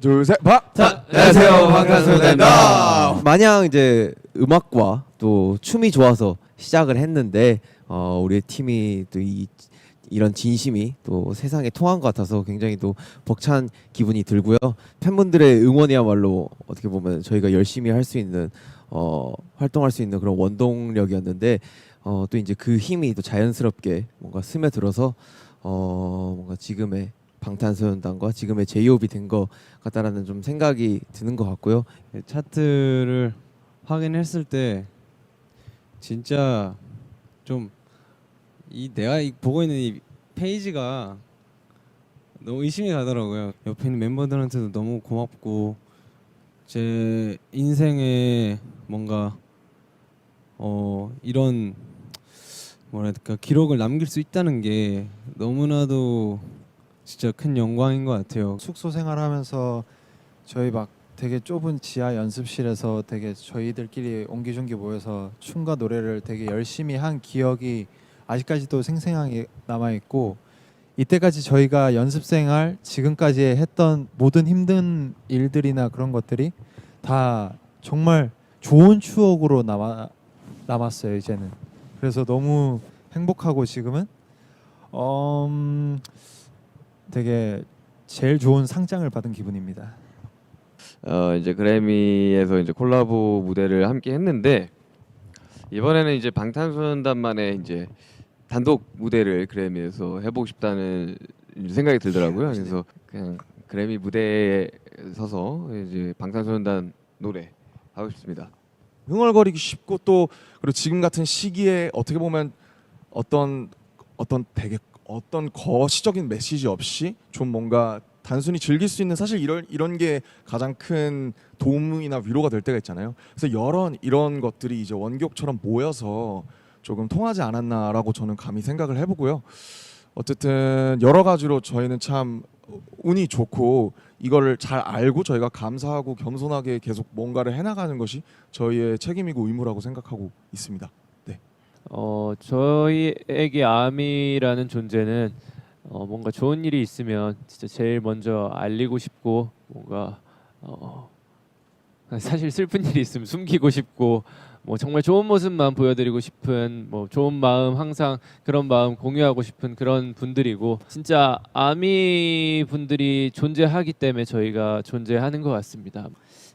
둘, 셋, 박! 자, 안녕하세요. 방탄소년단입니다. 마냥 이제 음악과 또 춤이 좋아서 시작을 했는데 어, 우리 팀이 또 이 이런 진심이 또 세상에 통한 것 같아서 굉장히 또 벅찬 기분이 들고요. 팬분들의 응원이야말로 어떻게 보면 저희가 열심히 할 수 있는 어, 활동할 수 있는 그런 원동력이었는데 어, 또 이제 그 힘이 또 자연스럽게 뭔가 스며들어서 어, 뭔가 지금의 방탄소년단과 지금의 제이홉이 된 것 같다라는 좀 생각이 드는 것 같고요. 네, 차트를 확인했을 때 진짜 좀 이 내가 이 보고 있는 이 페이지가 너무 의심이 가더라고요. 옆에 있는 멤버들한테도 너무 고맙고 제 인생에 뭔가 어 이런 뭐랄까 기록을 남길 수 있다는 게 너무나도 진짜 큰 영광인 것 같아요. 숙소 생활하면서 저희 막 되게 좁은 지하 연습실에서 되게 저희들끼리 옹기종기 모여서 춤과 노래를 되게 열심히 한 기억이 아직까지도 생생하게 남아 있고 이때까지 저희가 연습 생활 지금까지 했던 모든 힘든 일들이나 그런 것들이 다 정말 좋은 추억으로 남아 남았어요 이제는 그래서 너무 행복하고 지금은 음, 되게 제일 좋은 상장을 받은 기분입니다. 어 이제 그래미에서 이제 콜라보 무대를 함께 했는데 이번에는 이제 방탄소년단만의 이제 단독 무대를 그래미에서 해보고 싶다는 생각이 들더라고요. 그래서 그냥 그래미 무대에 서서 이제 방탄소년단 노래 하고 싶습니다. 흥얼거리기 쉽고 또 그리고 지금 같은 시기에 어떻게 보면 어떤 어떤 되게 어떤 거시적인 메시지 없이 좀 뭔가 단순히 즐길 수 있는 사실 이런 이런 게 가장 큰 도움이나 위로가 될 때가 있잖아요. 그래서 여러 이런 것들이 이제 원곡처럼 모여서 조금 통하지 않았나라고 저는 감히 생각을 해보고요. 어쨌든 여러 가지로 저희는 참 운이 좋고 이거를 잘 알고 저희가 감사하고 겸손하게 계속 뭔가를 해나가는 것이 저희의 책임이고 의무라고 생각하고 있습니다. 어 저희에게 아미라는 존재는 어, 뭔가 좋은 일이 있으면 진짜 제일 먼저 알리고 싶고 뭔가 어, 사실 슬픈 일이 있으면 숨기고 싶고 뭐 정말 좋은 모습만 보여드리고 싶은 뭐 좋은 마음 항상 그런 마음 공유하고 싶은 그런 분들이고 진짜 아미 분들이 존재하기 때문에 저희가 존재하는 것 같습니다.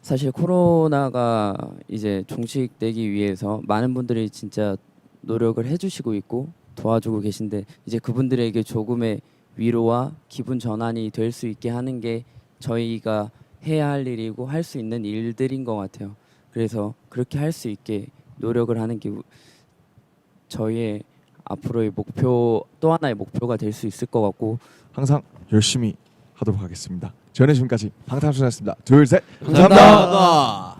사실 코로나가 이제 종식되기 위해서 많은 분들이 진짜 노력을 해주시고 있고 도와주고 계신데 이제 그분들에게 조금의 위로와 기분 전환이 될 수 있게 하는 게 저희가 해야 할 일이고 할 수 있는 일들인 것 같아요. 그래서 그렇게 할 수 있게 노력을 하는 게 우- 저희의 앞으로의 목표 또 하나의 목표가 될 수 있을 것 같고 항상 열심히 하도록 하겠습니다. 저는 지금까지 방탄소년단이었습니다. 둘 셋. 감사합니다.